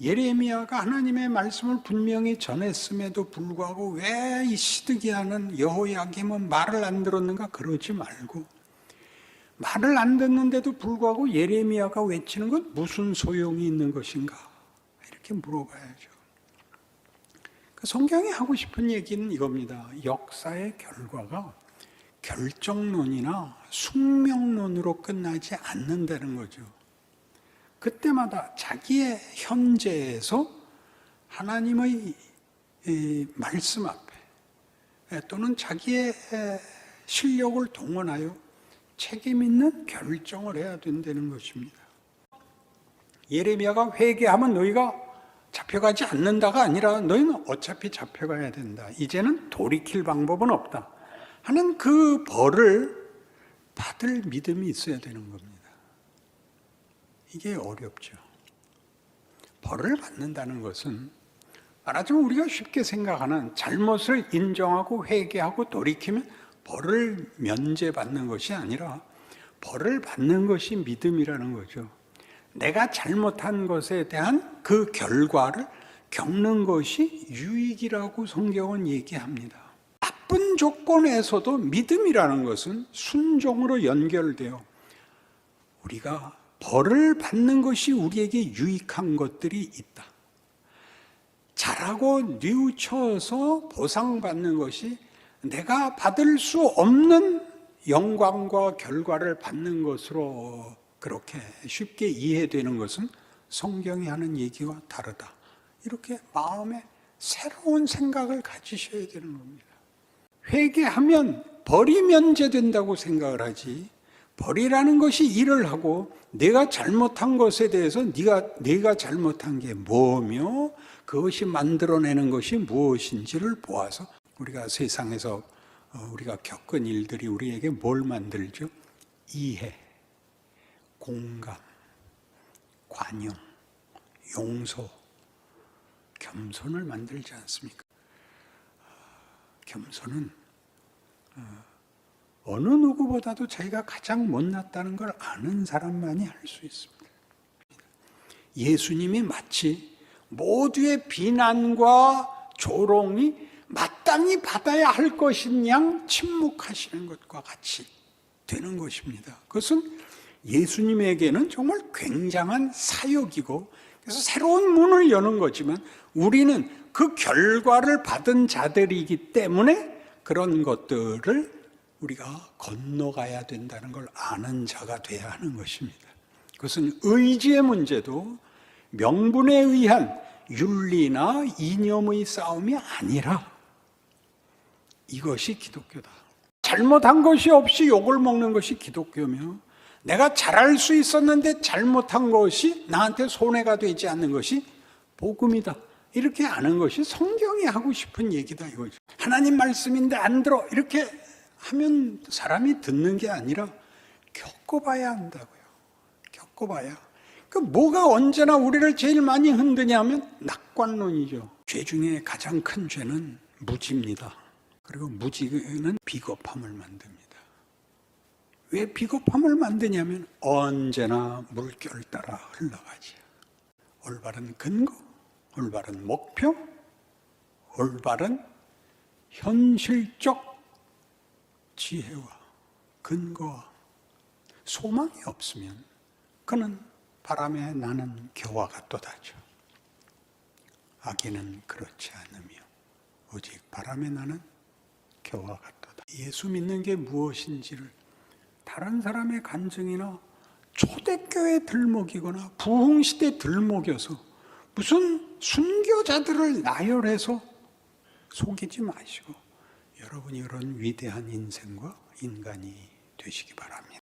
예레미야가 하나님의 말씀을 분명히 전했음에도 불구하고 왜 이 시드기야는 여호야김은 말을 안 들었는가 그러지 말고 말을 안 듣는데도 불구하고 예레미야가 외치는 건 무슨 소용이 있는 것인가 이렇게 물어봐야죠. 그 성경이 하고 싶은 얘기는 이겁니다. 역사의 결과가 결정론이나 숙명론으로 끝나지 않는다는 거죠. 그때마다 자기의 현재에서 하나님의 말씀 앞에 또는 자기의 실력을 동원하여 책임 있는 결정을 해야 된다는 것입니다. 예레미야가 회개하면 너희가 잡혀가지 않는다가 아니라 너희는 어차피 잡혀가야 된다. 이제는 돌이킬 방법은 없다. 하는 그 벌을 받을 믿음이 있어야 되는 겁니다. 이게 어렵죠. 벌을 받는다는 것은 말하자면 우리가 쉽게 생각하는 잘못을 인정하고 회개하고 돌이키면 벌을 면제받는 것이 아니라 벌을 받는 것이 믿음이라는 거죠. 내가 잘못한 것에 대한 그 결과를 겪는 것이 유익이라고 성경은 얘기합니다. 나쁜 조건에서도 믿음이라는 것은 순종으로 연결되어 우리가 벌을 받는 것이 우리에게 유익한 것들이 있다. 잘하고 뉘우쳐서 보상받는 것이 내가 받을 수 없는 영광과 결과를 받는 것으로 그렇게 쉽게 이해되는 것은 성경이 하는 얘기와 다르다. 이렇게 마음에 새로운 생각을 가지셔야 되는 겁니다. 회개하면 벌이 면제된다고 생각을 하지 벌이라는 것이 일을 하고 내가 잘못한 것에 대해서 네가 내가 잘못한 게 뭐며 그것이 만들어내는 것이 무엇인지를 보아서 우리가 세상에서 어, 우리가 겪은 일들이 우리에게 뭘 만들죠? 이해, 공감, 관용, 용서, 겸손을 만들지 않습니까? 겸손은 어, 어느 누구보다도 자기가 가장 못났다는 걸 아는 사람만이 할 수 있습니다. 예수님이 마치 모두의 비난과 조롱이 마땅히 받아야 할 것인 양 침묵하시는 것과 같이 되는 것입니다. 그것은 예수님에게는 정말 굉장한 사역이고 그래서 새로운 문을 여는 거지만 우리는 그 결과를 받은 자들이기 때문에 그런 것들을 우리가 건너가야 된다는 걸 아는 자가 돼야 하는 것입니다. 그것은 의지의 문제도 명분에 의한 윤리나 이념의 싸움이 아니라 이것이 기독교다. 잘못한 것이 없이 욕을 먹는 것이 기독교며 내가 잘할 수 있었는데 잘못한 것이 나한테 손해가 되지 않는 것이 복음이다. 이렇게 아는 것이 성경이 하고 싶은 얘기다 이거죠. 하나님 말씀인데 안 들어 이렇게 하면 사람이 듣는 게 아니라 겪어봐야 한다고요. 겪어봐야. 그 뭐가 언제나 우리를 제일 많이 흔드냐면 낙관론이죠. 죄 중에 가장 큰 죄는 무지입니다. 그리고 무지는 비겁함을 만듭니다. 왜 비겁함을 만드냐면 언제나 물결 따라 흘러가지. 올바른 근거, 올바른 목표, 올바른 현실적 지혜와 근거와 소망이 없으면 그는 바람에 나는 겨와 같도다죠. 악인은 그렇지 않으며 오직 바람에 나는 겨와 같도다. 예수 믿는 게 무엇인지를 다른 사람의 간증이나 초대교회 들먹이거나 부흥시대 들먹여서 무슨 순교자들을 나열해서 속이지 마시고 여러분이 그런 위대한 인생과 인간이 되시기 바랍니다.